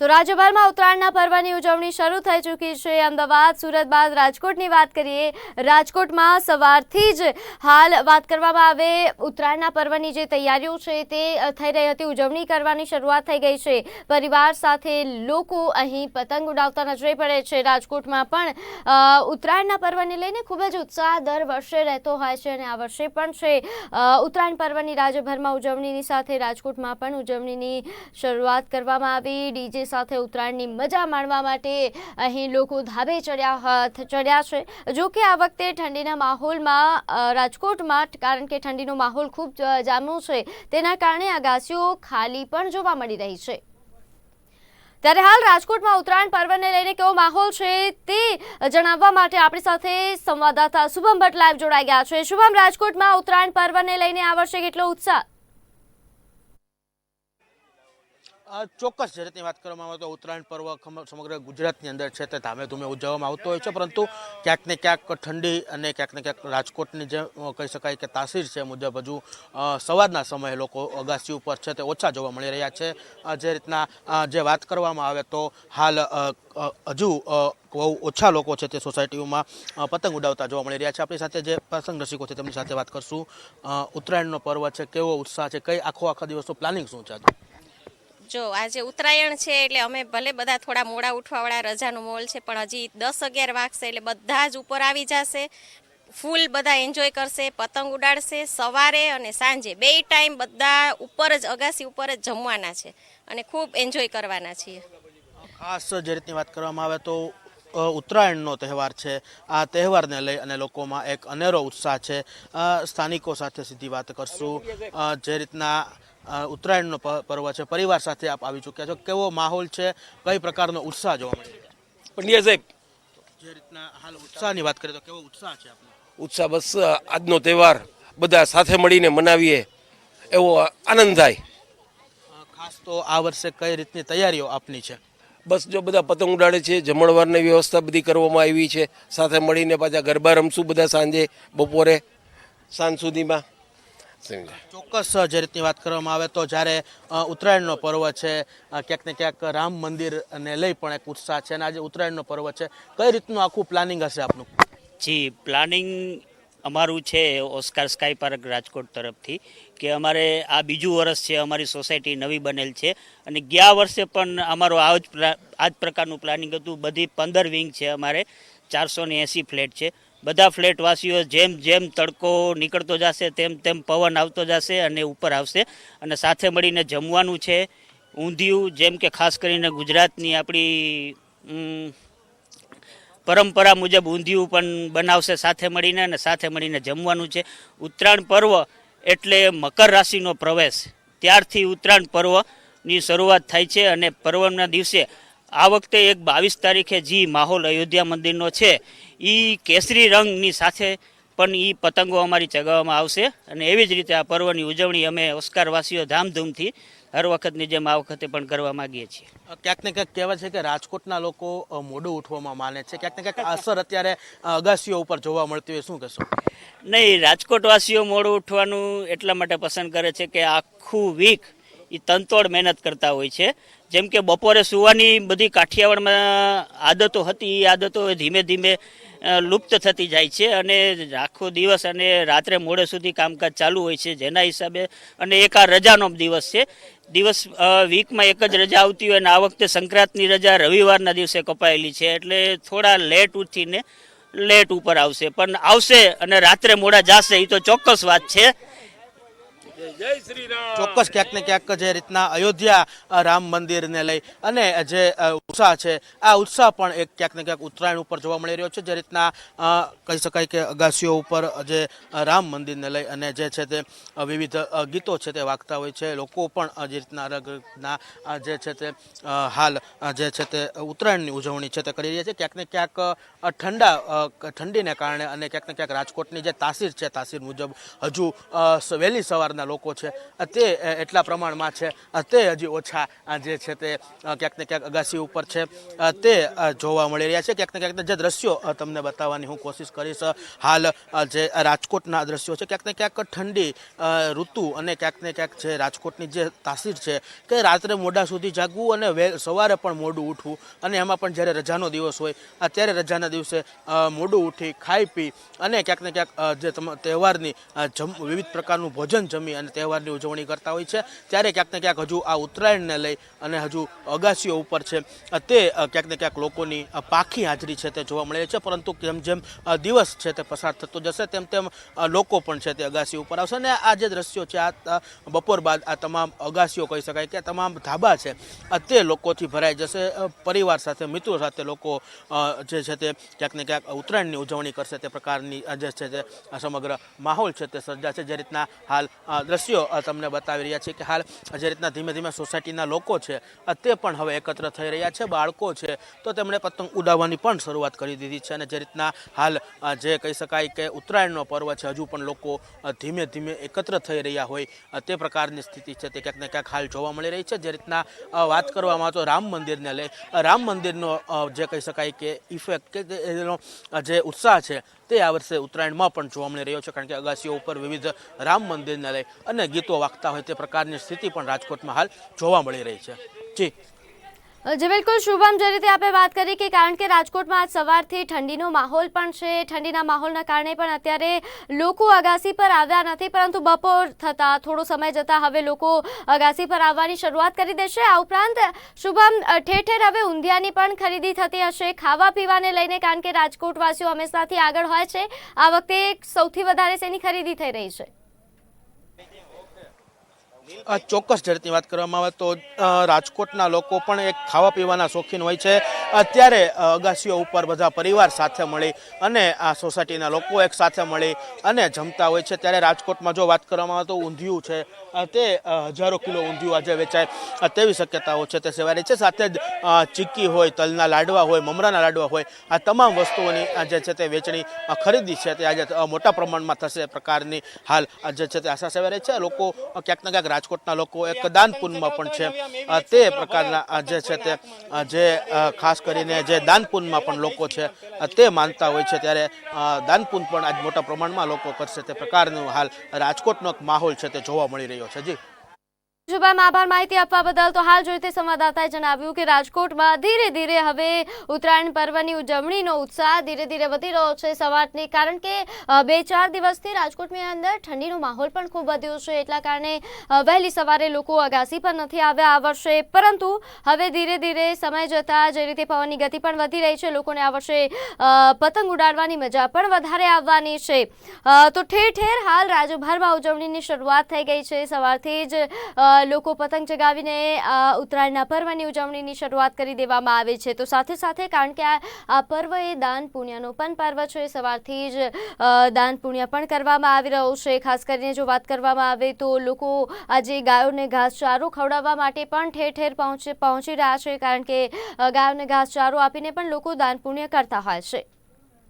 તો રાજ્યભરમાં ઉત્તરાયણના પર્વની ઉજવણી શરૂ થઈ ચૂકી છે. અમદાવાદ, સુરત બાદ રાજકોટની વાત કરીએ, રાજકોટમાં સવારથી જ હાલ વાત કરવામાં આવે, ઉત્તરાયણના પર્વની જે તૈયારીઓ છે તે થઈ રહી હતી, ઉજવણી કરવાની શરૂઆત થઈ ગઈ છે. પરિવાર સાથે લોકો અહીં પતંગ ઉડાવતા નજરે પડે છે. રાજકોટમાં પણ ઉત્તરાયણના પર્વને લઈને ખૂબ જ ઉત્સાહ દર વર્ષે રહેતો હોય છે અને આ વર્ષે પણ છે. ઉત્તરાયણ પર્વની રાજ્યભરમાં ઉજવણીની સાથે રાજકોટમાં પણ ઉજવણીની શરૂઆત કરવામાં આવી. ડીજે સાથે ઉત્તરાયણની મજા માણવા માટે અહીં લોકો ધાબે ચડ્યા ચડ્યા છે. જો કે આ વખતે ઠંડીના માહોલમાં રાજકોટમાં, કારણ કે ઠંડીનો માહોલ ખૂબ જામ્યો છે, તેના કારણે અગાસીઓ ખાલી પણ જોવા મળી રહી છે. ત્યારે હાલ રાજકોટમાં ઉત્તરાયણ પર્વને લઈને કેવો માહોલ છે તે જણાવવા માટે આપણી સાથે સંવાદદાતા શુભમ ભટ્ટ લાઈવ જોડાઈ ગયા છે. શુભમ, રાજકોટમાં ઉત્તરાયણ પર્વને લઈને આ વર્ષે કેટલો ઉત્સાહ? ચોક્કસ જે રીતની વાત કરવામાં આવે તો ઉત્તરાયણ પર્વ સમગ્ર ગુજરાતની અંદર છે તે ધામે ધૂમે ઉજવવામાં આવતો હોય છે, પરંતુ ક્યાંક ને ક્યાંક ઠંડી અને ક્યાંક ને ક્યાંક રાજકોટની જે કહી શકાય કે તાસીર છે મુજબ હજુ સવારના સમયે લોકો અગાસી ઉપર છે તે ઓછા જોવા મળી રહ્યા છે. જે રીતના જે વાત કરવામાં આવે તો હાલ હજુ બહુ ઓછા લોકો છે તે સોસાયટીઓમાં પતંગ ઉડાવતા જોવા મળી રહ્યા છે. આપણી સાથે જે પતંગ રસિકો છે તેમની સાથે વાત કરશું. ઉત્તરાયણનો પર્વ છે, કેવો ઉત્સાહ છે, કઈ આખો આખા દિવસનું પ્લાનિંગ શું છે? જો, આજે ઉત્તરાયણ છે એટલે અમે ભલે બધા થોડા મોડા ઉઠવાવાળા રજાનો મોલ છે, પણ હજી દસ અગિયાર વાગશે એટલે બધા જ ઉપર આવી જશે. ફૂલ બધા એન્જોય કરશે, પતંગ ઉડાડશે, સવારે અને સાંજે. બે ટાઈમ બધા ઉપર જ, અગાસી ઉપર જ જમવાના છે અને ખૂબ એન્જોય કરવાના છીએ. ખાસ જે રીતની વાત કરવામાં આવે તો ઉત્તરાયણનો તહેવાર છે. આ તહેવારને લઈ અને લોકોમાં એક અનેરો ઉત્સાહ છે. સ્થાનિકો સાથે સીધી વાત કરશું. જે રીતના ઉત્તરાયણનો પર્વ છે. પરિવાર સાથે આપ આવી ચૂક્યા છો. કેવો માહોલ છે? કઈ પ્રકારનો ઉત્સાહ જોવા મળે છે? પંડ્યા સાહેબ. જે રીતના હાલ ઉત્સાહની વાત કરીએ તો કેવો ઉત્સાહ છે આપનો? ઉત્સાહ બસ આજનો તહેવાર બધા સાથે મળીને મનાવીએ. એવો આનંદ થાય. ખાસ તો આ વર્ષે કઈ રીતની તૈયારીઓ આપની છે? બસ જો બધા પતંગ ઉડાડે છે જમણવારની વ્યવસ્થા બધી કરવામાં આવી છે. સાથે મળીને પાછા ગરબા રમશું બધા સાંજે બપોરે સાંજ સુધીમાં. ચોક્કસ જે રીતની વાત કરવામાં આવે તો જ્યારે ઉત્તરાયણનો પર્વ છે ક્યાંક ને ક્યાંક રામ મંદિરને લઈ પણ એક ઉત્સાહ છે. અને આજે ઉત્તરાયણનો પર્વ છે. કઈ રીતનું આખું પ્લાનિંગ હશે આપનું? જી પ્લાનિંગ અમારું છે ઓસ્કાર સ્કાય પાર્ક રાજકોટ તરફથી કે અમારે આ બીજું વર્ષ છે અમારી સોસાયટી નવી બનેલ છે. અને ગયા વર્ષે પણ અમારો આ જ આ જ પ્રકારનું પ્લાનિંગ હતું. બધી પંદર વિંગ છે અમારે ચારસો ને એંસી ફ્લેટ છે. બધા ફ્લેટવાસીઓ જેમ જેમ તડકો નીકળતો જશે, તેમ તેમ પવન આવતો જશે અને ઉપર આવશે. અને સાથે મળીને જમવાનું છે, ઊંધિયું, જેમ કે ખાસ કરીને ગુજરાતની આપણી પરંપરા મુજબ ઊંધિયું પણ બનાવશે સાથે મળીને અને સાથે મળીને જમવાનું છે. ઉત્તરાયણ પર્વ એટલે મકર રાશિનો પ્રવેશ. ત્યારથી ઉત્તરાયણ પર્વની શરૂઆત થાય છે અને પર્વના દિવસે આ વખતે એક બાવીસ તારીખે જે માહોલ અયોધ્યા મંદિરનો છે. એ કેસરી રંગની સાથે પણ એ પતંગો અમારી ચગાવવામાં આવશે. અને એવી જ રીતે આ પર્વની ઉજવણી અમે ઓસ્કારવાસીઓ ધામધૂમથી હર વખતની જેમ આ વખતે પણ કરવા માગીએ છીએ. ક્યાંક ને ક્યાંક કહેવાય છે કે રાજકોટના લોકો મોડું ઉઠવામાં માને છે. ક્યાંક ને ક્યાંક અસર અત્યારે અગાસીઓ ઉપર જોવા મળતી હોય. શું કહેશો? નહીં રાજકોટવાસીઓ મોડું ઉઠવાનું એટલા માટે પસંદ કરે છે કે આખું વીક એ તનતોડ મહેનત કરતા હોય છે. જેમ કે બપોરે સુવાની બધી કાઠિયાવાડમાં આદતો હતી, એ આદતો ધીમે ધીમે લુપ્ત થતી જાય છે અને આખો દિવસ અને રાત્રે મોડે સુધી કામકાજ ચાલુ હોય છે. જેના હિસાબે અને એક આ રજાનો દિવસ છે. દિવસ વીકમાં એક જ રજા આવતી હોય અને આ વખતે સંક્રાંતની રજા રવિવારના દિવસે કપાયેલી છે. એટલે થોડા લેટ ઉઠીને લેટ ઉપર આવશે. પણ આવશે અને રાત્રે મોડા જાશે, એ તો ચોક્કસ વાત છે. ચોક્કસ ક્યાંક ને ક્યાંક જે રીતના અયોધ્યા રામ મંદિરને લઈ અને જે ઉત્સાહ છે, આ ઉત્સાહ પણ એક ક્યાંક ને ક્યાંક ઉત્તરાયણ ઉપર જોવા મળી રહ્યો છે, જે રીતના કહી શકાય કે અગાસીઓ ઉપર જે રામ મંદિરને લઈ અને જે છે તે વિવિધ ગીતો છે તે વાગતા હોય છે. લોકો પણ જે રીતના અલગ રીતના જે છે તે હાલ જે છે તે ઉત્તરાયણની ઉજવણી છે તે કરી રહ્યા છે. ક્યાંક ને ક્યાંક ઠંડા ઠંડીને કારણે અને ક્યાંક ને ક્યાંક રાજકોટની જે તાસીર છે, તાસીર મુજબ હજુ વહેલી સવારના લોકો છે. તે એટલા પ્રમાણમાં છે. તે હજી ઓછા જે છે તે ક્યાંક ને ક્યાંક અગાસી ઉપર છે. તે જોવા મળી રહ્યા છે. ક્યાંક ને ક્યાંક જે દ્રશ્યો તમને બતાવવાની હું કોશિશ કરીશ. હાલ જે રાજકોટના દ્રશ્યો છે, ક્યાંક ને ક્યાંક ઠંડી ઋતુ અને ક્યાંક ને ક્યાંક જે રાજકોટની જે તાસીર છે કે રાત્રે મોડા સુધી જાગવું અને સવારે પણ મોડું ઉઠવું. અને એમાં પણ જ્યારે રજાનો દિવસ હોય ત્યારે રજાના દિવસે મોડું ઉઠી, ખાઈ પી અને ક્યાંક ને ક્યાંક જે તહેવારની જમ, વિવિધ પ્રકારનું ભોજન જમી અને તહેવારની ઉજવણી કરતા હોય છે. ત્યારે ક્યાંક ને ક્યાંક હજુ આ ઉત્તરાયણને લઈ અને હજુ અગાસીઓ ઉપર છે. તે ક્યાંક ને ક્યાંક લોકોની પાખી હાજરી છે તે જોવા મળે છે. પરંતુ જેમ જેમ દિવસ છે તે પસાર થતો જશે, તેમ તેમ લોકો પણ છે તે અગાસી ઉપર આવશે. અને આ જે દ્રશ્યો છે, આ બપોર બાદ આ તમામ અગાસીઓ કહી શકાય કે તમામ ધાબા છે તે લોકોથી ભરાઈ જશે. પરિવાર સાથે, મિત્રો સાથે લોકો જે છે તે ક્યાંક ને ક્યાંક ઉત્તરાયણની ઉજવણી કરશે. તે પ્રકારની જે છે તે સમગ્ર માહોલ છે તે સર્જાશે. જે રીતના હાલ દ્રશ્યો તમને બતાવી રહ્યા છે કે હાલ, જે રીતના ધીમે ધીમે સોસાયટીના લોકો છે તે પણ હવે એકત્ર થઈ રહ્યા છે, બાળકો છે. તો તેમણે પતંગ ઉડાવવાની પણ શરૂઆત કરી દીધી છે અને જે રીતના હાલ જે કહી શકાય કે ઉત્તરાયણનો પર્વ છે, હજુ પણ લોકો ધીમે ધીમે એકત્ર થઈ રહ્યા હોય તે પ્રકારની સ્થિતિ છે. તે ક્યાંક ને ક્યાંક હાલ જોવા મળી રહી છે. જે રીતના વાત કરવામાં તો રામ મંદિરને લઈ રામ મંદિરનો જે કહી શકાય કે ઇફેક્ટ કે એનો જે ઉત્સાહ છે, તે આ વર્ષે ઉત્તરાયણમાં પણ જોવા મળી રહ્યો છે. કારણ કે અગાસીઓ ઉપર વિવિધ રામ મંદિરને લઈ અને ગીતો વાગતા હોય તે પ્રકારની સ્થિતિ પણ રાજકોટમાં હાલ જોવા મળી રહી છે. જી. જી, બિલકુલ, શુભમ, જે રીતે આપણે વાત કરી કે કારણ કે રાજકોટમાં આજ સવારથી ઠંડીનો માહોલ પણ છે, ઠંડીના માહોલના કારણે પણ અત્યારે લોકો અગાસી પર આવ્યા નથી, પરંતુ બપોર થતાં થોડો સમય જતાં હવે લોકો અગાસી પર આવવાની શરૂઆત કરી દેશે. આ ઉપરાંત, શુભમ ઠેર ઠેર હવે ઊંધિયાની પણ ખરીદી થતી હશે, ખાવા પીવાને લઈને કારણ કે રાજકોટવાસીઓ હંમેશાથી આગળ હોય છે. આ વખતે સૌથી વધારે શેની ખરીદી થઈ રહી છે? ચોક્કસ ઝડપની વાત કરવામાં આવે તો રાજકોટના લોકો પણ એક ખાવા પીવાના શોખીન હોય છે. અત્યારે અગાસીઓ ઉપર બધા પરિવાર સાથે મળી અને આ સોસાયટીના લોકો એક સાથે મળી અને જમતા હોય છે. ત્યારે રાજકોટમાં જો વાત કરવામાં આવે તો ઊંધિયું છે. તે હજારો કિલો ઊંધિયું આજે વેચાય. તેવી શક્યતાઓ છે, તે સેવાય છે. સાથે જ ચીક્કી હોય, તલના લાડવા હોય, મમરાના લાડવા હોય, આ તમામ વસ્તુઓની જે છે તે વેચણી ખરીદી છે તે આજે મોટા પ્રમાણમાં થશે પ્રકારની હાલ જે છે તે આશા સેવાય છે. લોકો ક્યાંક ને ક્યાંક રાજકોટના લોકો એક દાન પુણ્યમાં પણ છે. તે પ્રકારના જે છે તે જે ખાસ કરીને જે દાન પુણ્યમાં પણ લોકો છે તે માનતા હોય છે ત્યારે દાનપુન પણ આજ મોટા પ્રમાણમાં લોકો કરશે તે પ્રકારનું હાલ રાજકોટનો એક માહોલ છે તે જોવા મળી રહ્યો છે. જી. શુભમ આભાર માહિતી આપવા બદલ તો હાલ જોઈતે સંવાદદાતાએ જણાવ્યું કે રાજકોટમાં ધીરે ધીરે હવે ઉત્તરાયણ પર્વની ઉજવણીનો ઉત્સાહ ધીરે ધીરે વધી રહ્યો છે સવારને કારણ કે બે ચાર દિવસથી રાજકોટની અંદર ઠંડીનો માહોલ પણ ખૂબ વધ્યો છે. એટલા કારણે વહેલી સવારે લોકો અગાસી પણ નથી આવ્યા આ વર્ષે. પરંતુ હવે ધીરે ધીરે સમય જતાં જે રીતે પવનની ગતિ પણ વધી રહી છે, લોકોને આ વર્ષે પતંગ ઉડાડવાની મજા પણ વધારે આવવાની છે. તો ઠેર ઠેર હાલ રાજ્યભરમાં ઉજવણીની શરૂઆત થઈ ગઈ છે. સવારથી જ લોકો પતંગ ચગાવીને ઉત્તરાયણના પર્વની ઉજવણીની શરૂઆત કરી દેવામાં આવે છે. તો સાથે સાથે કારણ કે આ પર્વ એ દાન પુણ્યનો પણ પર્વ છે, સવારથી જ દાન પુણ્ય પણ કરવામાં આવી રહ્યો છે. ખાસ કરીને જો વાત કરવામાં આવે તો લોકો આજે ગાયોને ઘાસચારો ખવડાવવા માટે પણ ઠેર ઠેર પહોંચી રહ્યા છે. કારણ કે ગાયોને ઘાસચારો આપીને પણ લોકો દાન પુણ્ય કરતા હોય છે.